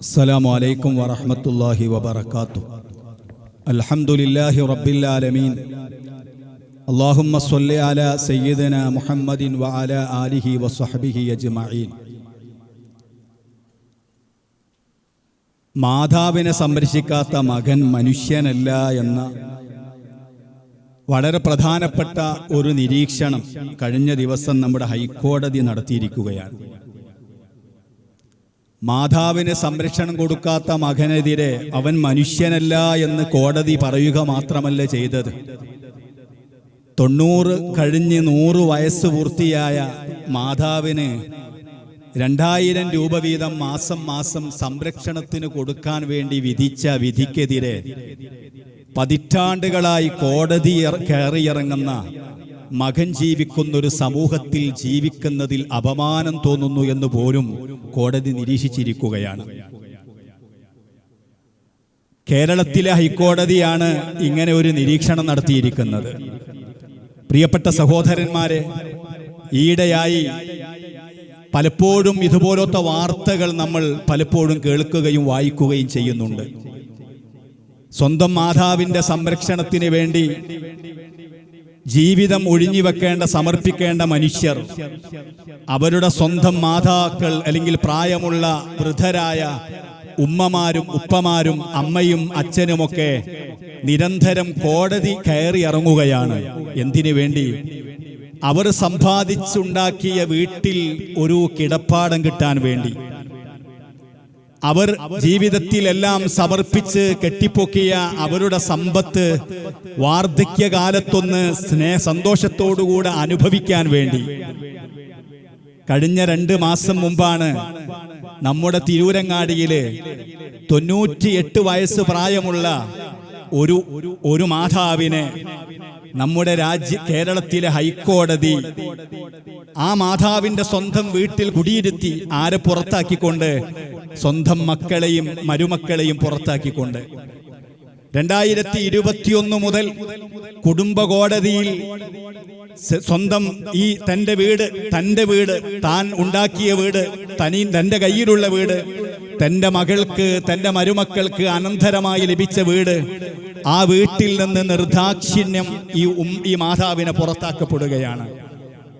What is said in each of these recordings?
السلام عليكم ورحمة الله وبركاته الحمد لله رب العالمين اللهم صل على سيدنا محمد وعلى آله وصحبه أجمعين മാതാവിനെ സംരക്ഷിക്കാത്ത മകൻ മനുഷ്യനല്ല എന്ന വളരെ പ്രധാനപ്പെട്ട ഒരു നിരീക്ഷണം കഴിഞ്ഞ ദിവസം നമ്മുടെ ഹൈക്കോടതി നടത്തിയിരിക്കുകയാണ് മാതാവിന് സംരക്ഷണം കൊടുക്കാത്ത മകനെതിരെ അവൻ മനുഷ്യനല്ല എന്ന് കോടതി പറയുക മാത്രമല്ല ചെയ്തത്. തൊണ്ണൂറ് കഴിഞ്ഞ് നൂറ് വയസ്സ് പൂർത്തിയായ മാതാവിന് രണ്ടായിരം രൂപ വീതം മാസം മാസം സംരക്ഷണത്തിന് കൊടുക്കാൻ വേണ്ടി വിധിച്ച വിധിക്കെതിരെ പതിറ്റാണ്ടുകളായി കോടതി കയറിയിറങ്ങുന്ന മകൻ ജീവിക്കുന്നൊരു സമൂഹത്തിൽ ജീവിക്കുന്നതിൽ അപമാനം തോന്നുന്നു എന്ന് പോലും കോടതി നിരീക്ഷിച്ചിരിക്കുകയാണ്. കേരളത്തിലെ ഹൈക്കോടതിയാണ് ഇങ്ങനെ ഒരു നിരീക്ഷണം നടത്തിയിരിക്കുന്നത്. പ്രിയപ്പെട്ട സഹോദരന്മാരെ ഈയിടെയായി പലപ്പോഴും ഇതുപോലത്തെ വാർത്തകൾ നമ്മൾ പലപ്പോഴും കേൾക്കുകയും വായിക്കുകയും ചെയ്യുന്നുണ്ട്. സ്വന്തം മാതാവിന്റെ സംരക്ഷണത്തിന് വേണ്ടി ജീവിതം ഒഴിഞ്ഞു വെക്കേണ്ട സമർപ്പിക്കേണ്ട മനുഷ്യർ. അവരുടെ സ്വന്തം മാതാക്കൾ അല്ലെങ്കിൽ പ്രായമുള്ള വൃദ്ധരായ ഉമ്മമാരും ഉപ്പമാരും അമ്മയും അച്ഛനുമൊക്കെ നിരന്തരം കോടതി കയറി ഇറങ്ങുകയാണ്. എന്തിനു വേണ്ടി? അവർ സമ്പാദിച്ചുണ്ടാക്കിയ വീട്ടിൽ ഒരു കിടപ്പാടം കിട്ടാൻ വേണ്ടി. അവർ ജീവിതത്തിലെല്ലാം സമർപ്പിച്ച് കെട്ടിപ്പൊക്കിയ അവരുടെ സമ്പത്ത് വാർദ്ധക്യകാലത്തൊന്ന് സ്നേഹ സന്തോഷത്തോടുകൂടെ അനുഭവിക്കാൻ വേണ്ടി. കഴിഞ്ഞ രണ്ട് മാസം മുമ്പാണ് നമ്മുടെ തിരൂരങ്ങാടിയിൽ തൊണ്ണൂറ്റിയെട്ട് വയസ്സ് പ്രായമുള്ള ഒരു ഒരു മാതാവിനെ നമ്മുടെ രാജ്യ കേരളത്തിലെ ഹൈക്കോടതി ആ മാതാവിന്റെ സ്വന്തം വീട്ടിൽ കുടിയിരുത്തി ആരെ പുറത്താക്കിക്കൊണ്ട് സ്വന്തം മക്കളെയും മരുമക്കളെയും പുറത്താക്കിക്കൊണ്ട്. രണ്ടായിരത്തി ഇരുപത്തിയൊന്ന് മുതൽ കുടുംബ കോടതിയിൽ സ്വന്തം ഈ തന്റെ വീട് തന്റെ വീട് താൻ ഉണ്ടാക്കിയ വീട് തനി തന്റെ കയ്യിലുള്ള വീട് തന്റെ മകൾക്ക് തന്റെ മരുമക്കൾക്ക് അനന്തരമായി ലഭിച്ച വീട് ആ വീട്ടിൽ നിന്ന് നിർദാക്ഷിണ്യം ഈ ഈ മാതാവിനെ പുറത്താക്കപ്പെടുകയാണ്.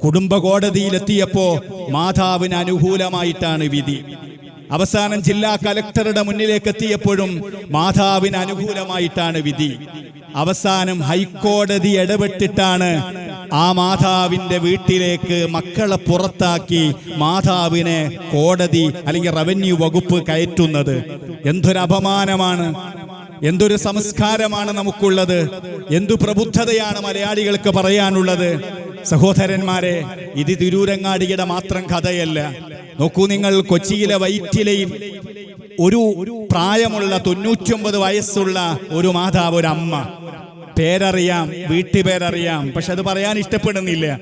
കുടുംബ കോടതിയിലെത്തിയപ്പോ മാതാവിന് അനുകൂലമായിട്ടാണ് വിധി. അവസാനം ജില്ലാ കലക്ടറുടെ മുന്നിലേക്ക് എത്തിയപ്പോഴും മാതാവിന് അനുകൂലമായിട്ടാണ് വിധി. അവസാനം ഹൈക്കോടതി ഇടപെട്ടിട്ടാണ് ആ മാതാവിന്റെ വീട്ടിലേക്ക് മക്കളെ പുറത്താക്കി മാതാവിനെ കോടതി അല്ലെങ്കിൽ റവന്യൂ വകുപ്പ് കയറ്റുന്നത്. എന്തൊരു അപമാനമാണ് എന്തൊരു സംസ്കാരമാണ് നമുക്കുള്ളത്? എന്തു പ്രബുദ്ധതയാണ് മലയാളികൾക്ക് പറയാനുള്ളത്? സഹോദരന്മാരെ ഇത് തിരൂരങ്ങാടിയുടെ മാത്രം കഥയല്ല. നോക്കൂ നിങ്ങൾ കൊച്ചിയിലെ വൈറ്റിലയിൽ ഒരു പ്രായമുള്ള തൊണ്ണൂറ്റിയൊമ്പത് വയസ്സുള്ള ഒരു മാതാവ് ഒരു അമ്മ. പേരറിയാം വീട്ടുപേരറിയാം പക്ഷെ അത് പറയാൻ ഇഷ്ടപ്പെടുന്നില്ല.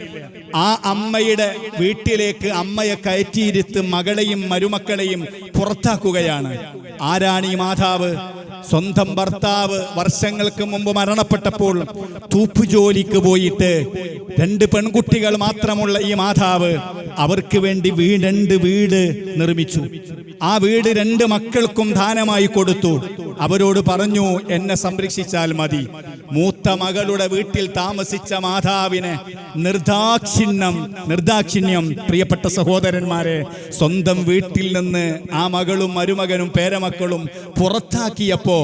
ആ അമ്മയുടെ വീട്ടിലേക്ക് അമ്മയെ കയറ്റിയിരുത്ത് മകളെയും മരുമക്കളെയും പുറത്താക്കുകയാണ്. ആരാണ് ഈ മാതാവ്? സ്വന്തം ഭർത്താവ് വർഷങ്ങൾക്ക് മുമ്പ് മരണപ്പെട്ടപ്പോൾ തൂപ്പുജോലിക്ക് പോയിട്ട് രണ്ട് പെൺകുട്ടികൾ മാത്രമുള്ള ഈ മാതാവ് അവർക്ക് വേണ്ടി വീ രണ്ട് വീട് നിർമ്മിച്ചു. ആ വീട് രണ്ട് മക്കൾക്കും ദാനമായി കൊടുത്തു. അവരോട് പറഞ്ഞു എന്നെ സംരക്ഷിച്ചാൽ മതി. മൂത്ത മകളുടെ വീട്ടിൽ താമസിച്ച മാതാവിനെ നിർദാക്ഷിണ്യം നിർദാക്ഷിണ്യം പ്രിയപ്പെട്ട സഹോദരന്മാരെ സ്വന്തം വീട്ടിൽ നിന്ന് ആ മകളും മരുമകനും പേരമക്കളും പുറത്താക്കിയപ്പോ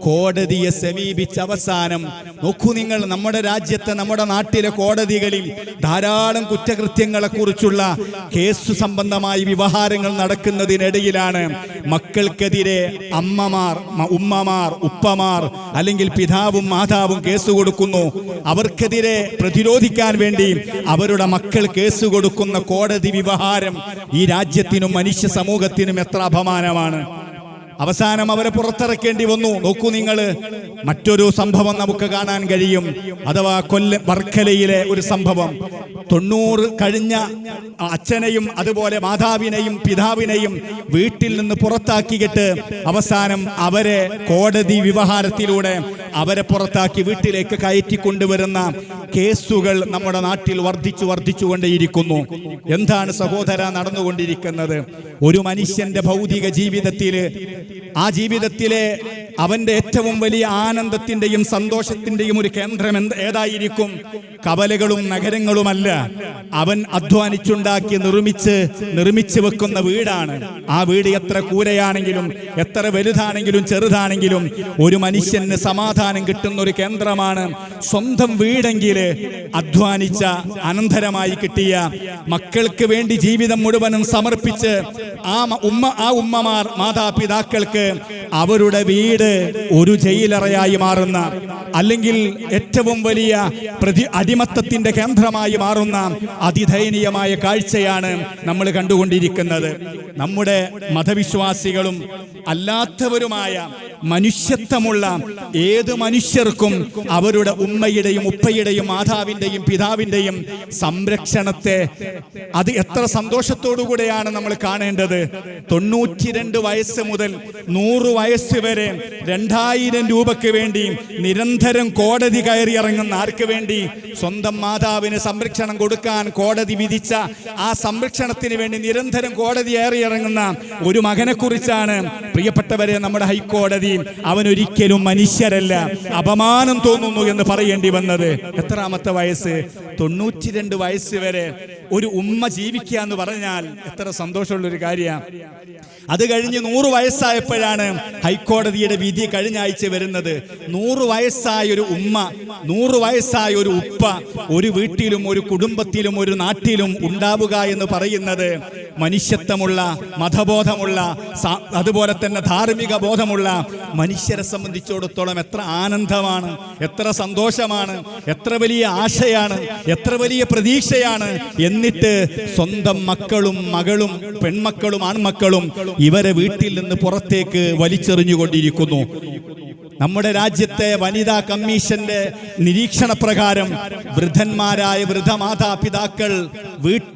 കോടതിയെ സമീപിച്ച അവസാനം നോക്കൂ നിങ്ങൾ നമ്മുടെ രാജ്യത്തെ നമ്മുടെ നാട്ടിലെ കോടതികളിൽ ധാരാളം കുറ്റകൃത്യങ്ങളെ കുറിച്ചുള്ള കേസ് സംബന്ധമായി വ്യവഹാരങ്ങൾ നടക്കുന്നതിനിടയിലാണ് മക്കൾക്കെതിരെ അമ്മമാർ ഉമ്മമാർ ഉപ്പമാർ അല്ലെങ്കിൽ പിതാവും മാതാവും കേസ് കൊടുക്കുന്നു. അവർക്കെതിരെ പ്രതിരോധിക്കാൻ വേണ്ടി അവരുടെ മക്കൾ കേസ് കൊടുക്കുന്ന കോടതി വ്യവഹാരം ഈ രാജ്യത്തിനും മനുഷ്യ സമൂഹത്തിനും എത്ര അപമാനമാണ്. അവസാനം അവരെ പുറത്തിറക്കേണ്ടി വന്നു. നോക്കൂ നിങ്ങൾ മറ്റൊരു സംഭവം നമുക്ക് കാണാൻ കഴിയും. അഥവാ കൊല്ല വർക്കലയിലെ ഒരു സംഭവം. തൊണ്ണൂറ് കഴിഞ്ഞ അച്ഛനെയും അതുപോലെ മാതാവിനെയും പിതാവിനെയും വീട്ടിൽ നിന്ന് പുറത്താക്കിയിട്ട് അവസാനം അവരെ കോടതി വ്യവഹാരത്തിലൂടെ അവരെ പുറത്താക്കി വീട്ടിലേക്ക് കയറ്റി കൊണ്ടുവരുന്ന കേസുകൾ നമ്മുടെ നാട്ടിൽ വർദ്ധിച്ചു വർദ്ധിച്ചു കൊണ്ടേയിരിക്കുന്നു എന്താണ് സഹോദര നടന്നുകൊണ്ടിരിക്കുന്നത്? ഒരു മനുഷ്യന്റെ ഭൗതിക ജീവിതത്തിൽ ആ ജീവിതത്തിലെ അവന്റെ ഏറ്റവും വലിയ ആനന്ദത്തിന്റെയും സന്തോഷത്തിന്റെയും ഒരു കേന്ദ്രം എന്ത് ഏതായിരിക്കും? കവലകളും നഗരങ്ങളുമല്ല. അവൻ അധ്വാനിച്ചുണ്ടാക്കി നിർമ്മിച്ച് നിർമ്മിച്ചു വെക്കുന്ന വീടാണ്. ആ വീട് എത്ര കൂരയാണെങ്കിലും എത്ര വലുതാണെങ്കിലും ചെറുതാണെങ്കിലും ഒരു മനുഷ്യന് സമാധാനം കിട്ടുന്ന ഒരു കേന്ദ്രമാണ്. സ്വന്തം വീടെങ്കിൽ അധ്വാനിച്ച അനന്തരമായി കിട്ടിയ മക്കൾക്ക് വേണ്ടി ജീവിതം മുഴുവനും സമർപ്പിച്ച് ആ ഉമ്മ ആ ഉമ്മമാർ മാതാപിതാക്കൾക്ക് അവരുടെ വീട് ഒരു ജയിലറയായി മാറുന്ന അല്ലെങ്കിൽ ഏറ്റവും വലിയ പ്രതി അടിമത്തത്തിന്റെ കേന്ദ്രമായി മാറുന്ന അതിദയനീയമായ കാഴ്ചയാണ് നമ്മൾ കണ്ടുകൊണ്ടിരിക്കുന്നത്. നമ്മുടെ മതവിശ്വാസികളും അല്ലാത്തവരുമായ മനുഷ്യത്വമുള്ള ഏത് മനുഷ്യർക്കും അവരുടെ ഉമ്മയുടെയും ഉപ്പയുടെയും മാതാവിന്റെയും പിതാവിന്റെയും സംരക്ഷണത്തെ അത് എത്ര സന്തോഷത്തോടുകൂടെയാണ് നമ്മൾ കാണേണ്ടത്. തൊണ്ണൂറ്റിരണ്ട് വയസ്സ് മുതൽ നൂറ് വയസ്സ് വരെ രണ്ടായിരം രൂപയ്ക്ക് വേണ്ടി നിരന്തരം കോടതി കയറി ഇറങ്ങുന്ന ആർക്ക് വേണ്ടി? സ്വന്തം മാതാവിന് സംരക്ഷണം കൊടുക്കാൻ കോടതി വിധിച്ച ആ സംരക്ഷണത്തിന് വേണ്ടി നിരന്തരം കോടതി ഏറി ഇറങ്ങുന്ന ഒരു മകനെ കുറിച്ചാണ് പ്രിയപ്പെട്ടവരെ നമ്മുടെ ഹൈക്കോടതി. അവനൊരിക്കലും മനുഷ്യരല്ല അപമാനം തോന്നുന്നു എന്ന് പറയേണ്ടി വന്നത്. എത്രാമത്തെ വയസ്സ്? തൊണ്ണൂറ്റിരണ്ട് വയസ്സ് വരെ ഒരു ഉമ്മ ജീവിക്കുക എന്ന് പറഞ്ഞാൽ എത്ര സന്തോഷമുള്ള ഒരു കാര്യമാണ് അത് കഴിഞ്ഞ് നൂറ് വയസ്സായപ്പോഴാണ് ഹൈക്കോടതിയുടെ വിധി കഴിഞ്ഞ ആഴ്ച വരുന്നത്. നൂറ് വയസ്സായ ഒരു ഉമ്മ നൂറ് വയസ്സായ ഒരു ഉപ്പ ഒരു വീട്ടിലും ഒരു കുടുംബത്തിലും ഒരു നാട്ടിലും ഉണ്ടാവുക എന്ന് പറയുന്നത് മനുഷ്യത്വമുള്ള മതബോധമുള്ള അതുപോലെ തന്നെ ധാർമ്മിക ബോധമുള്ള മനുഷ്യരെ സംബന്ധിച്ചിടത്തോളം എത്ര ആനന്ദമാണ് എത്ര സന്തോഷമാണ് എത്ര വലിയ ആശയാണ് എത്ര വലിയ പ്രതീക്ഷയാണ് എന്നിട്ട് സ്വന്തം മക്കളും മകളും പെൺമക്കളും ആൺമക്കളും ഇവരെ വീട്ടിൽ നിന്ന് പുറത്തേക്ക് വലിച്ചെറിഞ്ഞുകൊണ്ടിരിക്കുന്നു. നമ്മുടെ രാജ്യത്തെ വനിതാ കമ്മീഷന്റെ നിരീക്ഷണ പ്രകാരം വൃദ്ധന്മാരായ വൃദ്ധ മാതാപിതാക്കൾ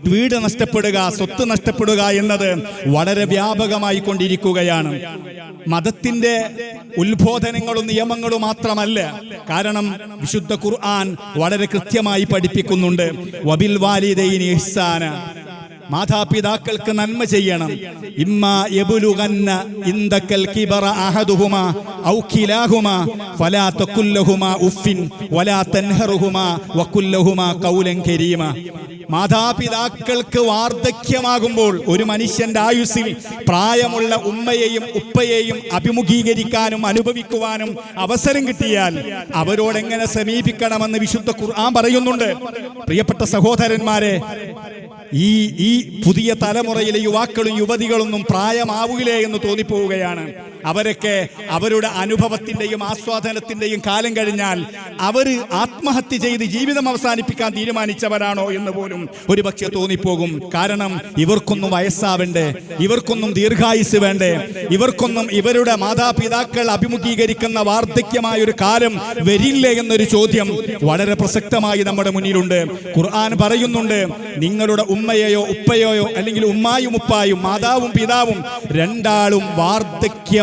വീട് നഷ്ടപ്പെടുക സ്വത്ത് നഷ്ടപ്പെടുക എന്നത് വളരെ വ്യാപകമായി കൊണ്ടിരിക്കുകയാണ്. മതത്തിന്റെ ഉത്ബോധനങ്ങളും നിയമങ്ങളും മാത്രമല്ല കാരണം വിശുദ്ധ ഖുർആൻ വളരെ കൃത്യമായി പഠിപ്പിക്കുന്നുണ്ട്. വബിൽ വാലിദൈനി ഇഹ്സാന. മാതാപിതാക്കൾക്ക് നന്മ ചെയ്യണം. ഇമ്മ യബുലുഗന്ന ഇന്തക്കൽ കിബറ അഹദുഹുമ ഔ ഫലാ തഖുല്ലഹുമ ഉഫിൻ വലാ തൻഹറുഹുമ വകുല്ലഹുമ ഖൗലൻ കരീമ. മാതാപിതാക്കൾക്ക് വാർദ്ധക്യമാകുമ്പോൾ ഒരു മനുഷ്യന്റെ ആയുസ്സിൽ പ്രായമുള്ള ഉമ്മയെയും ഉപ്പയെയും അഭിമുഖീകരിക്കാനും അനുഭവിക്കുവാനും അവസരം കിട്ടിയാൽ അവരോട് എങ്ങനെ സമീപിക്കണമെന്ന് വിശുദ്ധ ഖുർആൻ പറയുന്നുണ്ട്. പ്രിയപ്പെട്ട സഹോദരന്മാരെ ഈ ഈ പുതിയ തലമുറയിലെ യുവാക്കളും യുവതികളൊന്നും പ്രായമാവുകയില്ലേ എന്ന് തോന്നിപ്പോവുകയാണ്. അവരൊക്കെ അവരുടെ അനുഭവത്തിന്റെയും ആസ്വാദനത്തിന്റെയും കാലം കഴിഞ്ഞാൽ അവർ ആത്മഹത്യ ചെയ്ത് ജീവിതം അവസാനിപ്പിക്കാൻ തീരുമാനിച്ചവരാണോ എന്ന് പോലും ഒരുപക്ഷെ തോന്നിപ്പോകും. കാരണം ഇവർക്കൊന്നും വയസ്സാവണ്ടേ ഇവർക്കൊന്നും ദീർഘായുസ് വേണ്ടേ ഇവർക്കൊന്നും ഇവരുടെ മാതാപിതാക്കൾ അഭിമുഖീകരിക്കുന്ന വാർദ്ധക്യമായ ഒരു കാലം വരില്ലേ എന്നൊരു ചോദ്യം വളരെ പ്രസക്തമായി നമ്മുടെ മുന്നിലുണ്ട്. ഖുർആൻ പറയുന്നുണ്ട് നിങ്ങളുടെ ഉമ്മയെയോ ഉപ്പയോയോ അല്ലെങ്കിൽ ഉമ്മായും ഉപ്പായും മാതാവും പിതാവും രണ്ടാളും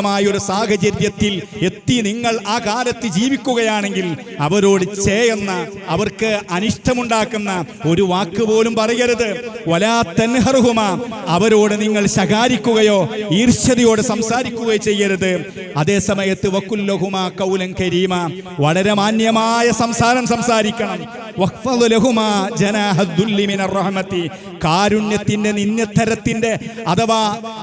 വാർദ്ധക്യമായ ഒരു സാഹചര്യത്തിൽ എത്തി നിങ്ങൾ ആ കാലത്ത് ജീവിക്കുകയാണെങ്കിൽ അവരോട് ചേയെന്ന അവർക്ക് അനിഷ്ടമുണ്ടാക്കുന്ന ഒരു വാക്ക് പോലും പറയരുത്. വലാ തൻഹറുഹുമ അവരോട് നിങ്ങൾ ശകാരിക്കുകയോ ഈർഷ്യതയോട് സംസാരിക്കുകയോ ചെയ്യരുത്. അതേ സമയത്ത് വക്കുല്ലഹുമ കൗലൻ കരീമ വളരെ മാന്യമായ സംസാരം സംസാരിക്കണം. കാരുണ്യത്തിന്റെ നിന്യത്തരത്തിന്റെ അഥവാ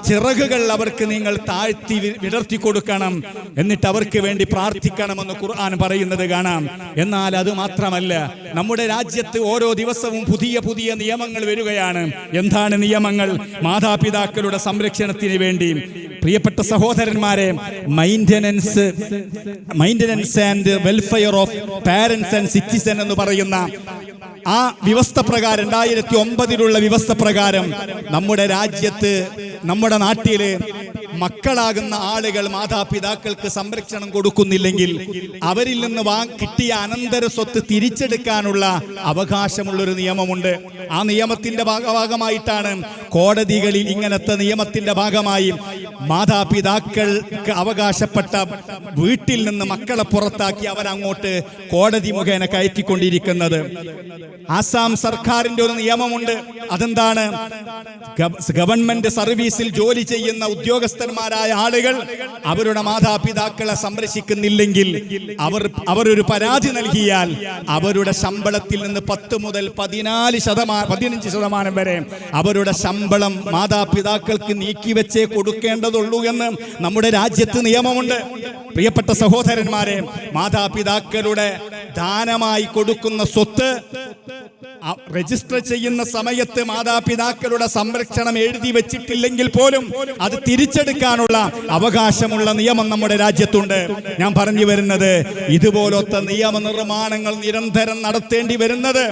ചിറകുകൾ അവർക്ക് നിങ്ങൾ താഴ്ത്തി വിടർത്തി കൊടുക്കണം. എന്നിട്ട് അവർക്ക് വേണ്ടി പ്രാർത്ഥിക്കണമെന്ന് ഖുർആൻ പറയുന്നത് കാണാം. എന്നാൽ അത് മാത്രമല്ല നമ്മുടെ രാജ്യത്ത് ഓരോ ദിവസവും പുതിയ പുതിയ നിയമങ്ങൾ വരികയാണ്. എന്താണ് നിയമങ്ങൾ? മാതാപിതാക്കളുടെ സംരക്ഷണത്തിന് വേണ്ടി പ്രിയപ്പെട്ട സഹോദരന്മാരെ maintenance maintenance and welfare of parents and citizen എന്ന് പറയുന്ന ആ വ്യവസ്ഥ പ്രകാരം രണ്ടായിരത്തി ഒമ്പതിലുള്ള വ്യവസ്ഥ പ്രകാരം നമ്മുടെ രാജ്യത്ത് നമ്മുടെ നാട്ടിൽ മക്കളാകുന്ന ആളുകൾ മാതാപിതാക്കൾക്ക് സംരക്ഷണം കൊടുക്കുന്നില്ലെങ്കിൽ അവരിൽ നിന്ന് വാ കിട്ടിയ അനന്തര സ്വത്ത് തിരിച്ചെടുക്കാനുള്ള അവകാശമുള്ളൊരു നിയമമുണ്ട്. ആ നിയമത്തിന്റെ ഭാഗമായിട്ടാണ് കോടതികളിൽ ഇങ്ങനത്തെ നിയമത്തിന്റെ ഭാഗമായി മാതാപിതാക്കൾക്ക് അവകാശപ്പെട്ട വീട്ടിൽ നിന്ന് മക്കളെ പുറത്താക്കി അവരങ്ങോട്ട് കോടതി മുഖേന കയറ്റിക്കൊണ്ടിരിക്കുന്നത്. ആസാം സർക്കാരിന്റെ ഒരു നിയമമുണ്ട്. അതെന്താണ്? ഗവൺമെന്റ് സർവീസിൽ ജോലി ചെയ്യുന്ന ഉദ്യോഗസ്ഥന്മാരായ ആളുകൾ അവരുടെ മാതാപിതാക്കളെ സംരക്ഷിക്കുന്നില്ലെങ്കിൽ അവർ അവരൊരു പരാതി നൽകിയാൽ അവരുടെ ശമ്പളത്തിൽ നിന്ന് പത്ത് മുതൽ പതിനാല് ശതമാനം പതിനഞ്ച് ശതമാനം വരെ അവരുടെ ശമ്പളം മാതാപിതാക്കൾക്ക് നീക്കിവെച്ചേ കൊടുക്കേണ്ടതുള്ളൂ എന്ന് നമ്മുടെ രാജ്യത്ത് നിയമമുണ്ട്. പ്രിയപ്പെട്ട സഹോദരന്മാരെ മാതാപിതാക്കളുടെ ദാനമായി കൊടുക്കുന്ന സ്വത്ത് രജിസ്റ്റർ ചെയ്യുന്ന സമയത്ത് മാതാപിതാക്കളുടെ സംരക്ഷണം എഴുതി വെച്ചിട്ടില്ലെങ്കിൽ പോലും അത് തിരിച്ചെടുക്കാനുള്ള അവകാശമുള്ള നിയമം നമ്മുടെ രാജ്യത്തുണ്ട്. ഞാൻ പറഞ്ഞു വരുന്നത് ഇതുപോലത്തെ നിയമനിർമ്മാണങ്ങൾ നിരന്തരം നടത്തേണ്ടി വരുന്നത്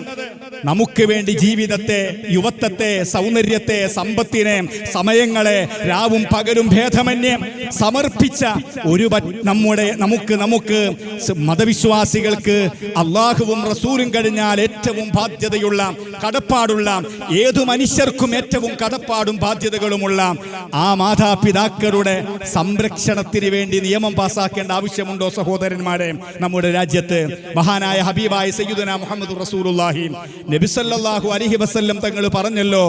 നമുക്ക് വേണ്ടി ജീവിതത്തെ യുവത്വത്തെ സൗന്ദര്യത്തെ സമ്പത്തിനെ സമയങ്ങളെ രാവും പകലും ഭേദമന്യം സമർപ്പിച്ച ഒരു നമ്മുടെ നമുക്ക് നമുക്ക് മതവിശ്വാസികൾക്ക് അള്ളാഹുവും റസൂലും കഴിഞ്ഞാൽ ഏറ്റവും ബാധ്യതയുള്ള കടപ്പാടുള്ള ഏതു മനുഷ്യർക്കും ഏറ്റവും കടപ്പാടും ബാധ്യതകളുമുള്ള ആ മാതാപിതാക്കളുടെ സംരക്ഷണത്തിന് വേണ്ടി നിയമം പാസാക്കേണ്ട ആവശ്യമുണ്ടോ സഹോദരന്മാരെ? നമ്മുടെ രാജ്യത്ത് മഹാനായ ഹബീബായ സയ്യുദന മുഹമ്മദ് റസൂലുള്ളാഹി നബി സല്ലല്ലാഹു വസ്ല്ലം തങ്ങൾ പറഞ്ഞല്ലോ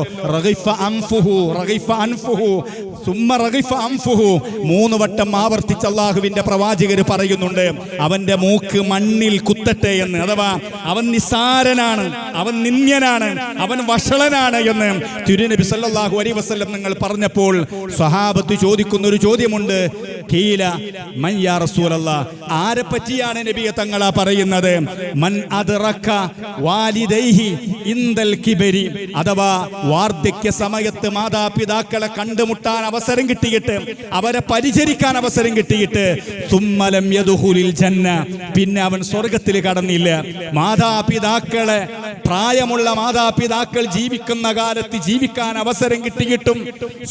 മൂന്ന് വട്ടം ആവർത്തിച്ച് അള്ളാഹുവിന്റെ പ്രവാചകർ പറയുന്നുണ്ട് അവന്റെ മൂക്ക് മണ്ണിൽ കുത്തട്ടെ എന്ന് അഥവാ അവൻ നിസാരനാണ് അവൻ നിന്ദ്യനാണ് അവൻ വഷളനാണ് എന്ന്. തിരുനബി സല്ലല്ലാഹു അലൈഹി വസല്ലം നിങ്ങൾ പറഞ്ഞപ്പോൾ സ്വഹാബത്ത് ചോദിക്കുന്ന ഒരു ചോദ്യമുണ്ട് ഖീല മൻ യാ റസൂലല്ലാ ആരെ പറ്റിയാണ് നബിയെ തങ്ങളാ പറയുന്നത്? മൻ അദ്റക വാലിദൈഹി ഇന്തൽ കിബരി. അഥവാ വാർദ്ധക്യ സമയത്ത് മാതാപിതാക്കളെ കണ്ടുമുട്ടാൻ അവസരം കിട്ടിയിട്ട് അവരെ പരിചരിക്കാൻ അവസരം കിട്ടിയിട്ട് സുമ്മലം യദുഹുലിൽ ജന്ന. പിന്നെ അവൻ സ്വർഗത്തിൽ കടന്നില്ല. മാതാപിതാക്കളെ പ്രായമുള്ള മാതാപിതാക്കൾ ജീവിക്കുന്ന കാലത്ത് ജീവിക്കാൻ അവസരം കിട്ടിയിട്ടും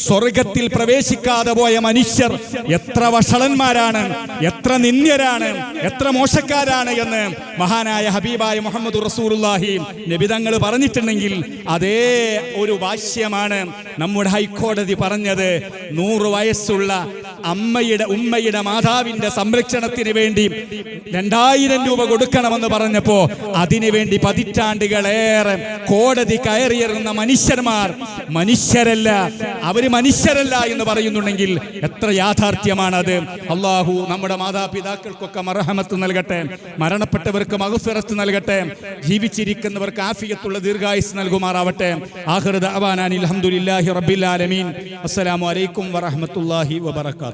സ്വർഗത്തിൽ പ്രവേശിക്കാതെ പോയ മനുഷ്യർ എത്ര വഷളന്മാരാണ് എത്ര നിന്ദ്യരാണ് എത്ര മോശക്കാരാണ് എന്ന് മഹാനായ ഹബീബായ മുഹമ്മദ് റസൂറുല്ലാഹി നബിതങ്ങൾ പറഞ്ഞിട്ടുണ്ടെങ്കിൽ അതേ ഒരു വാശ്യമാണ് നമ്മുടെ ഹൈക്കോടതി പറഞ്ഞത്. നൂറ് വയസ്സുള്ള അമ്മയുടെ ഉമ്മയുടെ മാതാവിന്റെ സംരക്ഷണത്തിന് വേണ്ടി രണ്ടായിരം രൂപ കൊടുക്കണമെന്ന് പറഞ്ഞപ്പോ അതിനുവേണ്ടി പതിറ്റാണ്ടുകളേറെ കോടതി കയറിയിറങ്ങുന്ന മനുഷ്യന്മാർ മനുഷ്യരല്ല. അവർ മനുഷ്യരല്ല എന്ന് പറയുന്നുണ്ടെങ്കിൽ എത്ര യാഥാർത്ഥ്യമാണ് അത് അള്ളാഹു നമ്മുടെ മാതാപിതാക്കൾക്കൊക്കെ മറഹമത്ത് നൽകട്ടെ മരണപ്പെട്ടവർക്ക് മഹഫിറത്ത് നൽകട്ടെ ജീവിച്ചിരിക്കുന്നവർക്ക് ആഫിയത്തുള്ള ദീർഘായുസ് നൽകുമാറാവട്ടെ. ആഹൃദ അവാനാൻ അലഹമുല്ലാഹി റബ്ബിൽ ആലമീൻ. അസ്സലാമു അലൈക്കും വറഹമത്തുല്ലാഹി വബർക്കാത്തു